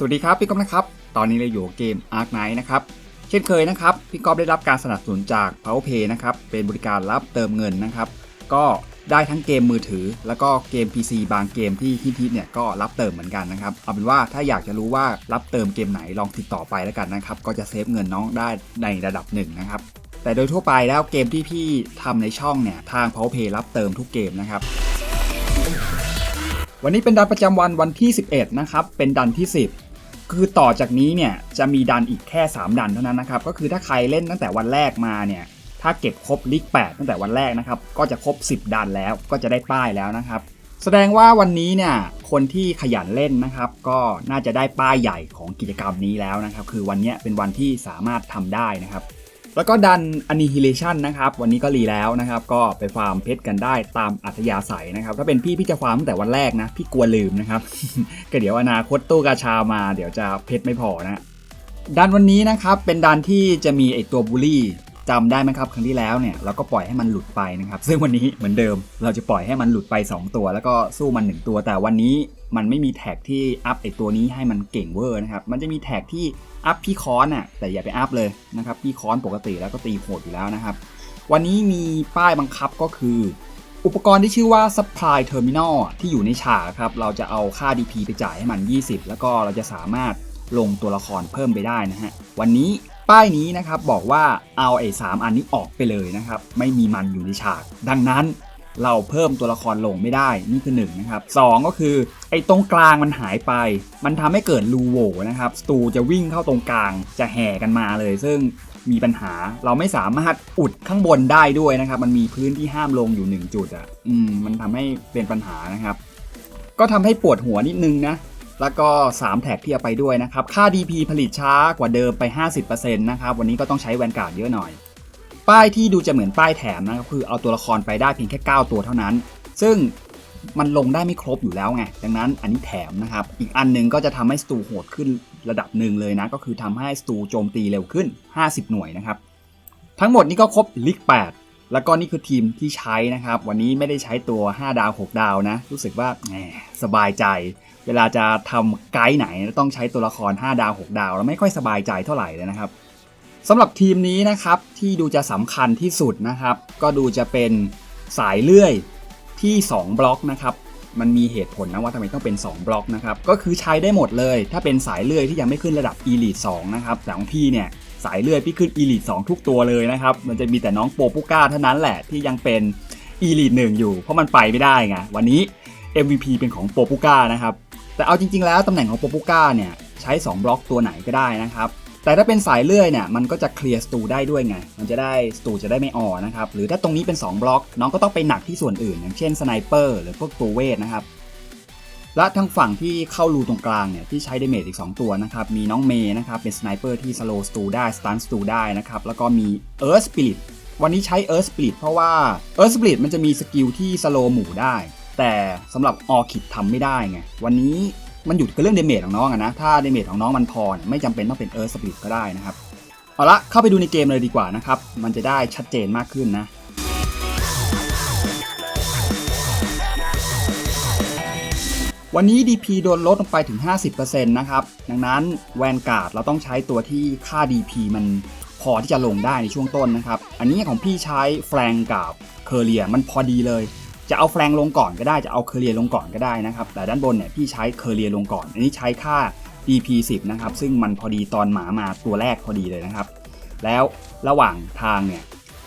สวัสดีครับพี่ก๊อฟนะครับ ตอนนี้เราอยู่เกม Ark Knight นะครับ เช่นเคยนะครับ พี่ก๊อฟได้รับการสนับสนุนจาก PowerPay นะครับ เป็นบริการรับเติมเงินนะครับ ก็ได้ทั้งเกมมือถือ แล้วก็เกม PC บางเกมที่ฮิตๆเนี่ยก็รับเติมเหมือนกันนะครับ เอาเป็นว่าถ้าอยากจะรู้ว่ารับเติมเกมไหนลองติดต่อไปแล้วกันนะครับ ก็จะเซฟเงินน้องได้ในระดับหนึ่งนะครับ แต่โดยทั่วไปแล้วเกมที่พี่ทำในช่องเนี่ยทาง PowerPay รับเติมทุกเกมนะครับวันนี้เป็นดันประจำวันวันที่ 11 นะครับ เป็นดันที่ 10 คือต่อจากนี้เนี่ยจะมีดันอีกแค่ 3 ดันเท่านั้นนะครับ ก็คือถ้าใครเล่นตั้งแต่วันแรกมาเนี่ย ถ้าเก็บครบลิก8ตั้งแต่วันแรกนะครับ ก็จะครบ 10 ดันแล้ว ก็จะได้ป้ายแล้วนะครับ แสดงว่าวันนี้เนี่ยคนที่ขยันเล่นนะครับ ก็น่าจะได้ป้ายใหญ่ของกิจกรรมนี้แล้วนะครับ คือวันนี้เป็นวันที่สามารถทำได้นะครับ แล้วก็ดัน Annihilation นะครับ วันนี้ก็รีแล้วนะครับ ก็ไปฟาร์มเพชรกันได้ตามอัธยาศัยนะครับ ถ้าเป็นพี่พี่จะฟาร์มตั้งแต่วันแรกนะ พี่กลัวลืมนะครับ ก็เดี๋ยวอนาคตตู้กาชามาเดี๋ยวจะเพชรไม่พอนะดันวันนี้นะครับ เป็นดันที่จะมีไอตัวบูลลี่ จำได้ไหมครับ ครั้งที่แล้วเนี่ยเราก็ปล่อยให้มันหลุดไปนะครับ ซึ่งวันนี้เหมือนเดิม เราจะปล่อยให้มันหลุดไป 2 ตัว แล้วก็สู้มัน 1 ตัว แต่วันนี้มันไม่มีแท็กที่อัพไอตัวนี้ให้มันเก่งเวอร์นะครับ มันจะมีแท็กที่อัพพี่คอนน่ะแต่อย่าไปอัพเลยนะครับพี่คอนปกติแล้วก็ตีโหดอยู่แล้วนะครับ วันนี้มีป้ายบังคับก็คือ อุปกรณ์ที่ชื่อว่า Supply Terminal ที่อยู่ในฉากครับเราจะเอาค่า DP ไปจ่ายให้มัน 20 แล้วก็เราจะสามารถลงตัวละครเพิ่มไปได้นะฮะวันนี้ ป้ายนี้นะครับบอกว่าเอาไอ้สามอันนี้ออกไปเลยนะครับไม่มีมันอยู่ในฉาก ดังนั้นเราเพิ่มตัวละครลงไม่ได้นี่คือ1นงนะครับสองก็คือไอ้ตรงกลางมันหายไป มันทำให้เกิดรูโว่นะครับสตูจะวิ่งเข้าตรงกลางจะแห่กันมาเลย ซึ่งมีปัญหาเราไม่สามารถอุดข้างบนได้ด้วยนะครับ มันมีพื้นที่ห้ามลงอยู่ 1 จุดอะอืมมันทำให้เป็นปัญหานะครับ ก็ทำให้ปวดหัวนิดนึงนะ แล้วก็ 3 แท็กที่เอาไปด้วยนะครับ ค่า DP ผลิตช้ากว่าเดิมไป 50%นะครับ วันนี้ก็ต้องใช้แวนการ์ดเยอะหน่อย ป้ายที่ดูจะเหมือนป้ายแถมนะครับคือเอาตัวละครไปได้เพียงแค่ 9 ตัวเท่านั้น ซึ่งมันลงได้ไม่ครบอยู่แล้วไง ดังนั้นอันนี้แถมนะครับ อีกอันหนึงก็จะทำให้สตูโหดขึ้นระดับหนึ่งเลยนะ ก็คือทำให้สตูโจมตีเร็วขึ้น 50 หน่วยนะครับ ทั้งหมดนี้ก็ครบลิก8 แล้วก็นี่คือทีมที่ใช้นะครับ วันนี้ไม่ได้ใช้ตัว 5 ดาว 6 ดาวนะ รู้สึกว่าแหมสบายใจ เวลาจะทำไกด์ไหนต้องใช้ตัวละคร 5 ดาว 6 ดาว แล้วไม่ค่อยสบายใจเท่าไหร่เลยนะครับสำหรับทีมนี้นะครับที่ดูจะสำคัญที่สุดนะครับ ก็ดูจะเป็นสายเลื่อยที่ 2 บล็อกนะครับมันมีเหตุผลนะว่าทำไมต้องเป็น 2 บล็อกนะครับก็คือใช้ได้หมดเลย ถ้าเป็นสายเลื่อยที่ยังไม่ขึ้นระดับ Elite 2นะครับแต่ของพี่เนี่ยสายเลื่อยพี่ขึ้น Elite 2 ทุกตัวเลยนะครับมันจะมีแต่น้องโปปุก้าเท่านั้นแหละที่ยังเป็น Elite 1อยู่เพราะมันไปไม่ได้ไงวันนี้ MVP เป็นของโปปุก้านะครับ แต่เอาจริง ๆ แล้วตำแหน่งของโปปุก้าเนี่ยใช้ 2 บล็อกตัวไหนก็ได้นะครับ แต่ถ้าเป็นสายเลื่อยเนี่ยมันก็จะเคลียร์สตูได้ด้วยไง มันจะได้สตูจะได้ไม่อ่อนะครับ หรือถ้าตรงนี้เป็น 2 บล็อก น้องก็ต้องไปหนักที่ส่วนอื่น อย่างเช่นสไนเปอร์หรือพวกตัวเวทนะครับ และทางฝั่งที่เข้ารูตรงกลางเนี่ยที่ใช้เดเมจอีก 2 ตัวนะครับ มีน้องเมย์นะครับเป็นสไนเปอร์ที่สโลสตูได้สตันสตูได้นะครับ แล้วก็มีเอิร์ธสปิริตวันนี้ใช้เอิร์ธสปิริตเพราะว่าเอิร์ธสปิริตมันจะมีสกิลที่สโลหมู่ได้ แต่สำหรับออคิดทำไม่ได้ไง วันนี้มันอยู่กับเรื่องเดเมจของน้องอะนะ ถ้าเดเมจของน้องมันพอไม่จำเป็นต้องเป็นเอิร์ธสปิริตก็ได้นะครับ เอาละเข้าไปดูในเกมเลยดีกว่านะครับ มันจะได้ชัดเจนมากขึ้นนะวันนี้ DP โดนลดลงไปถึง 50%นะครับ ดังนั้นแวนการ์ดเราต้องใช้ตัวที่ค่า DP มันพอที่จะลงได้ในช่วงต้นนะครับ อันนี้ของพี่ใช้แฟลงกับเคอร์เรียมันพอดีเลย จะเอาแฟลงลงก่อนก็ได้จะเอาเคอร์เรียลงก่อนก็ได้นะครับ แต่ด้านบนเนี่ยพี่ใช้เคอร์เรียลงก่อน อันนี้ใช้ค่า DP 10นะครับ ซึ่งมันพอดีตอนหมามาตัวแรกพอดีเลยนะครับ แล้วระหว่างทางเนี่ย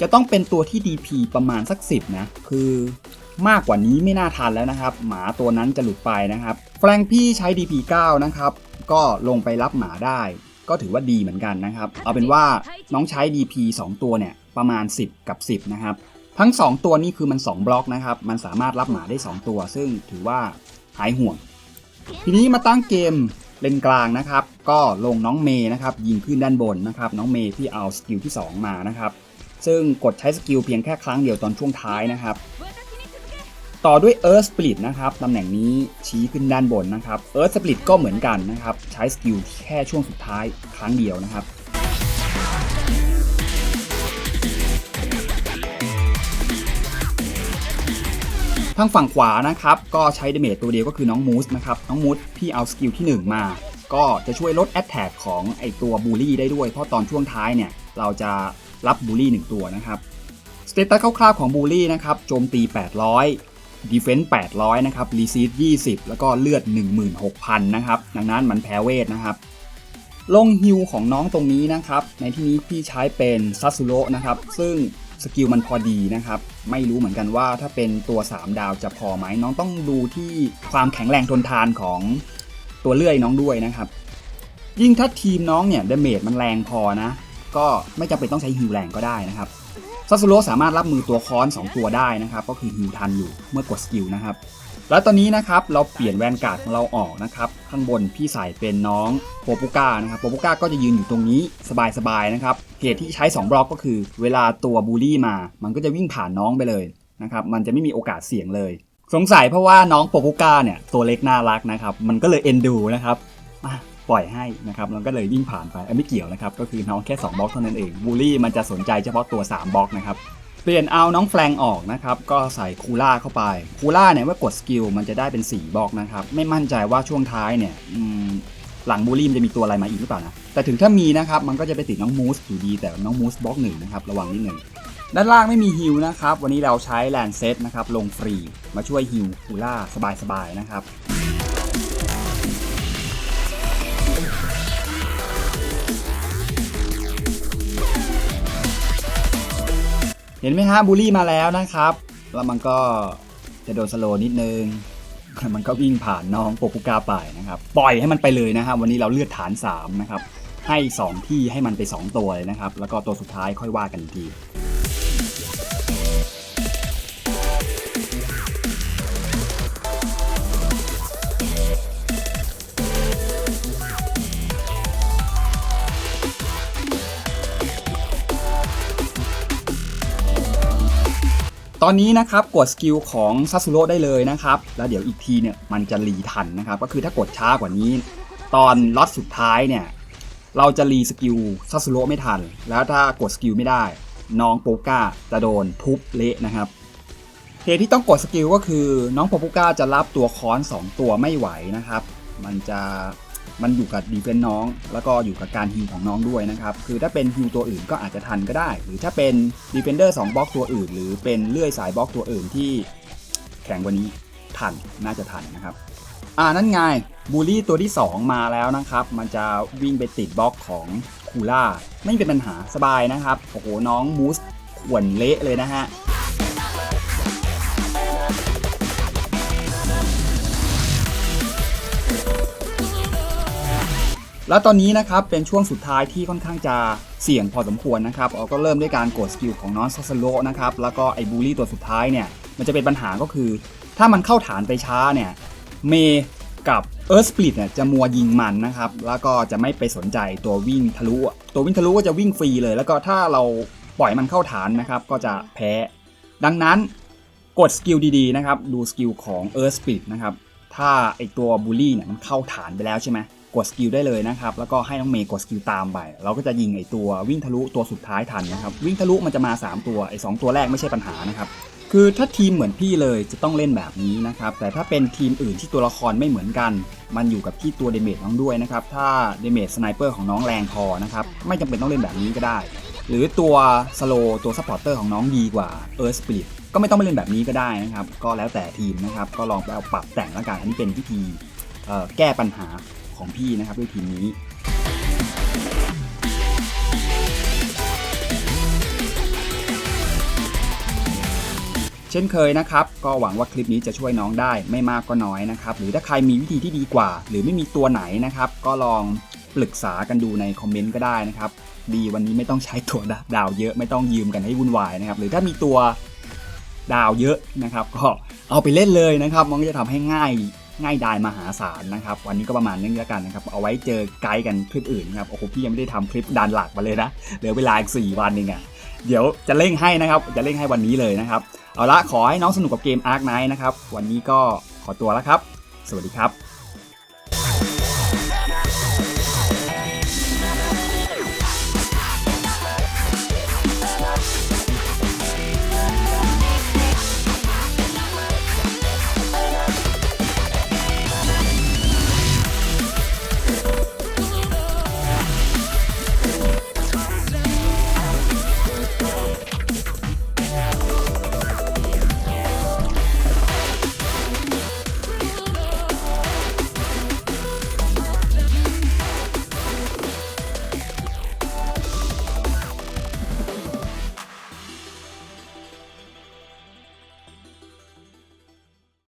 จะต้องเป็นตัวที่ DP ประมาณสัก 10 นะ คือมากกว่านี้ไม่น่าทันแล้วนะครับ หมาตัวนั้นจะหลุดไปนะครับ แฟรงพี่ใช้ DP 9นะครับ ก็ลงไปรับหมาได้ ก็ถือว่าดีเหมือนกันนะครับ เอาเป็นว่าน้องใช้ DP 2 ตัวเนี่ยประมาณ 10 กับ 10 นะครับ ทั้ง 2 ตัวนี้คือมัน 2 บล็อกนะครับ มันสามารถรับหมาได้ 2 ตัว ซึ่งถือว่าหายห่วง ทีนี้มาตั้งเกมเลนกลางนะครับ ก็ลงน้องเมย์นะครับ ยิงขึ้นด้านบนนะครับ น้องเมย์ที่เอาสกิลที่ 2 มานะครับ ซึ่งกดใช้สกิลเพียงแค่ครั้งเดียวตอนช่วงท้ายนะครับ ต่อด้วย Earth Split นะครับ ตำแหน่งนี้ชี้ขึ้นด้านบนนะครับ Earth Split ก็เหมือนกันนะครับ ใช้สกิลแค่ช่วงสุดท้ายครั้งเดียวนะครับ ทางฝั่งขวานะครับก็ใช้เดเมจตัวเดียวก็คือน้องมูสนะครับน้องมูสพี่เอาสกิลที่ 1 มา ก็จะช่วยลดแอตแทกของไอตัวบูลลี่ได้ด้วย เพราะตอนช่วงท้ายเนี่ยเราจะรับบูลลี่ 1 ตัวนะครับสเตตัสคร่าวๆของบูลลี่นะครับโจมตี 800ดีเฟนส์800 นะครับ รีซีด20 แล้วก็เลือด 16,000 นะครับ ดังนั้นมันแพ้เวทนะครับ ลงฮิวของน้องตรงนี้นะครับ ในที่นี้พี่ใช้เป็นซัตสุโระนะครับ ซึ่ง สกิลมันพอดีนะครับ ไม่รู้เหมือนกันว่าถ้าเป็นตัว 3 ดาวจะพอไหมน้องต้องดูที่ความแข็งแรงทนทานของตัวเลื่อยน้องด้วยนะครับ ยิ่งถ้าทีมน้องเนี่ยเดเมจมันแรงพอนะ ก็ไม่จำเป็นต้องใช้ฮิวแรงก็ได้นะครับซัสุโระสามารถรับมือตัวค้อน 2 ตัวได้นะครับ ก็คือฮิวทันอยู่เมื่อกดสกิลนะครับ แล้วตอนนี้นะครับเราเปลี่ยนแวนการ์ดของเราออกนะครับข้างบนพี่ใส่เป็นน้องโปปุก้านะครับโปปุก้าก็จะยืนอยู่ตรงนี้สบายๆนะครับเหตุที่ใช้ 2 บล็อกก็คือ เวลาตัวบูลลี่มา มันก็จะวิ่งผ่านน้องไปเลยนะครับมันจะไม่มีโอกาสเสี่ยงเลย สงสัยเพราะว่าน้องโปปุก้าเนี่ยตัวเล็กน่ารักนะครับมันก็เลยเอ็นดูนะครับปล่อยให้นะครับมันก็เลยวิ่งผ่านไปไม่เกี่ยวนะครับก็คือน้องแค่ 2บล็อกเท่านั้นเองบูลลี่มันจะสนใจเฉพาะตัว 3บล็อกนะครับ เปลี่ยนเอาน้องแฟลงออกนะครับ ก็ใส่คูล่าเข้าไป คูล่าเนี่ยเมื่อกดสกิลมันจะได้เป็น 4บล็อกนะครับ ไม่มั่นใจว่าช่วงท้ายเนี่ยหลังบูลลี่มันจะมีตัวอะไรมาอีกหรือเปล่านะ แต่ถึงถ้ามีนะครับ มันก็จะไปติดน้องมูสอยู่ดี แต่น้องมูสบล็อกหนึ่งนะครับ ระวังนิดหนึ่งด้านล่างไม่มีฮิลนะครับ วันนี้เราใช้แลนเซตนะครับ ลงฟรี มาช่วยฮิลคูล่าสบายๆนะครับ ห็นไหมฮะบูลลี่มาแล้วนะครับ แล้วมันก็จะโดนสโลนิดนึง มันก็วิ่งผ่านน้องโปกุก้าไปนะครับ ปล่อยให้มันไปเลยนะครับ วันนี้เราเลือดฐาน 3 นะครับ ให้ 2 ที่ให้มันไป 2 ตัวเลยนะครับ แล้วก็ตัวสุดท้ายค่อยว่ากันที ตอนนี้นะครับกดสกิลของซัตสุโระได้เลยนะครับ แล้วเดี๋ยวอีกทีเนี่ยมันจะรีทันนะครับ ก็คือถ้ากดช้ากว่านี้ ตอนล็อตสุดท้ายเนี่ยเราจะรีสกิลซัตสุโระไม่ทัน แล้วถ้ากดสกิลไม่ได้ น้องโปก้าจะโดนทุบเละนะครับเหตุที่ต้องกดสกิลก็คือน้องโปก้าจะรับตัวค้อน 2 ตัวไม่ไหวนะครับ มันจะ มันอยู่กับดีเฟนน้อง แล้วก็อยู่กับการฮิวของน้องด้วยนะครับ คือถ้าเป็นฮิวตัวอื่นก็อาจจะทันก็ได้ หรือถ้าเป็นดีเฟนเดอร์2บล็อกตัวอื่น หรือเป็นเลื่อยสายบล็อกตัวอื่นที่แข็งกว่านี้ทันน่าจะทันนะครับ อ่านั่นไงบูลลี่ตัวที่ 2 มาแล้วนะครับ มันจะวิ่งไปติดบล็อกของคูล่าไม่เป็นปัญหาสบายนะครับโอ้โหน้องมูสขวนเละเลยนะฮะ แล้วตอนนี้นะครับเป็นช่วงสุดท้ายที่ค่อนข้างจะเสี่ยงพอสมควรนะครับเราก็เริ่มด้วยการกดสกิลของน้องซัสโลนะครับแล้วก็ไอ้บูลลี่ตัวสุดท้ายเนี่ยมันจะเป็นปัญหาก็คือ ถ้ามันเข้าฐานไปช้าเนี่ยเมกับเอิร์ธสปลิตเนี่ยจะมัวยิงมันนะครับแล้วก็จะไม่ไปสนใจตัววิ่งทะลุ ตัววิ่งทะลุก็จะวิ่งฟรีเลย แล้วก็ถ้าเราปล่อยมันเข้าฐานนะครับก็จะแพ้ ดังนั้นกดสกิลดีๆนะครับดูสกิลของเอิร์ธสปลิตนะครับถ้าไอตัวบูลลี่เนี่ยมันเข้าฐานไปแล้วใช่ไหม กดสกิลได้เลยนะครับ แล้วก็ให้น้องเมย์กดสกิลตามไป เราก็จะยิงไอตัววิ่งทะลุตัวสุดท้ายทันนะครับ วิ่งทะลุมันจะมา 3 ตัวไอสตัวแรกไม่ใช่ปัญหานะครับ คือถ้าทีมเหมือนพี่เลยจะต้องเล่นแบบนี้นะครับ แต่ถ้าเป็นทีมอื่นที่ตัวละครไม่เหมือนกัน มันอยู่กับที่ตัวเดเมจน้องด้วยนะครับ ถ้าเดเมจสไนเปอร์ของน้องแรงพอนะครับ ไม่จำเป็นต้องเล่นแบบนี้ก็ได้ หรือตัวสโลตัวซัพพอร์เตอร์ของน้องดีกว่าเอิร์ธสปิริตก็ไม่ต้องไปเล่นแบบนี้ก็ได้นะครับ ก็แล้วแต่ทีมนะครับ ก็ลองไปเอาปรับแต่งแล้วกัน อันนี้เป็นวิธีแก้ปัญหา ของพี่นะครับด้วยทีมนี้เช่นเคยนะครับ ก็หวังว่าคลิปนี้จะช่วยน้องได้ไม่มากก็น้อยนะครับ หรือถ้าใครมีวิธีที่ดีกว่า หรือไม่มีตัวไหนนะครับ ก็ลองปรึกษากันดูในคอมเมนต์ก็ได้นะครับ ดีวันนี้ไม่ต้องใช้ตัวดาวเยอะไม่ต้องยืมกันให้วุ่นวายนะครับ หรือถ้ามีตัวดาวเยอะนะครับ ก็เอาไปเล่นเลยนะครับ มันก็จะทำให้ง่าย ง่ายดายมหาศาลนะครับ วันนี้ก็ประมาณนี้แล้วกันนะครับ เอาไว้เจอไกด์กันคลิปอื่นนะครับ โอ้โห พี่ยังไม่ได้ทำคลิปดันหลักมาเลยนะ เหลือเวลาอีก4วันเองอะ เดี๋ยวจะเร่งให้นะครับ จะเร่งให้วันนี้เลยนะครับ เอาละขอให้น้องสนุกกับเกม Ark Knight นะครับ วันนี้ก็ขอตัวแล้วครับ สวัสดีครับ